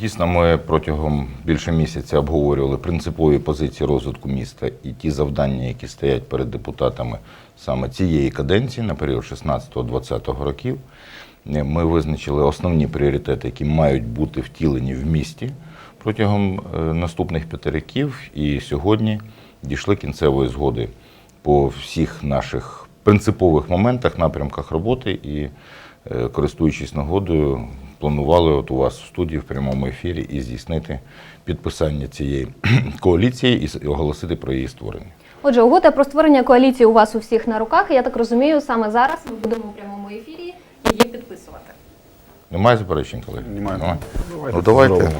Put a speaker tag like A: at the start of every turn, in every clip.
A: Дійсно, ми протягом більше місяця обговорювали принципові позиції розвитку міста і ті завдання, які стоять перед депутатами саме цієї каденції на період 16-20 років. Ми визначили основні пріоритети, які мають бути втілені в місті протягом е, наступних п'яти років. І сьогодні дійшли кінцевої згоди по всіх наших принципових моментах, напрямках роботи і, е, користуючись нагодою, планували от у вас в студії в прямому ефірі і здійснити підписання цієї коаліції і оголосити про її створення.
B: Отже, угода про створення коаліції у вас у всіх на руках. Я так розумію, саме зараз ми будемо у прямому ефірі її підписувати.
A: Немає заперечень, колеги?
C: Немає.
A: Немає?
C: Давайте
A: Ну давайте.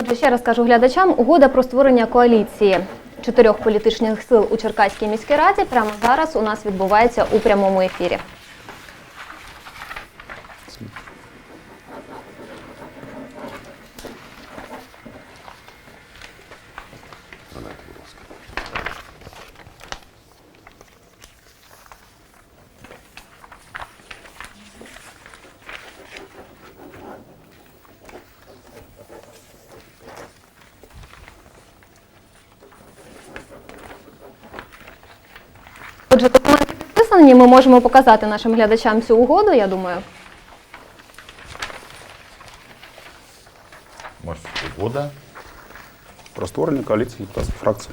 B: Отже, ще раз кажу глядачам, угода про створення коаліції чотирьох політичних сил у Черкаській міській раді прямо зараз у нас відбувається у прямому ефірі.
C: Ласка.
B: Отже, документи підписані. Ми можемо показати нашим глядачам цю угоду. Я думаю.
A: Може, года.
C: Про створення коаліції та фракцій.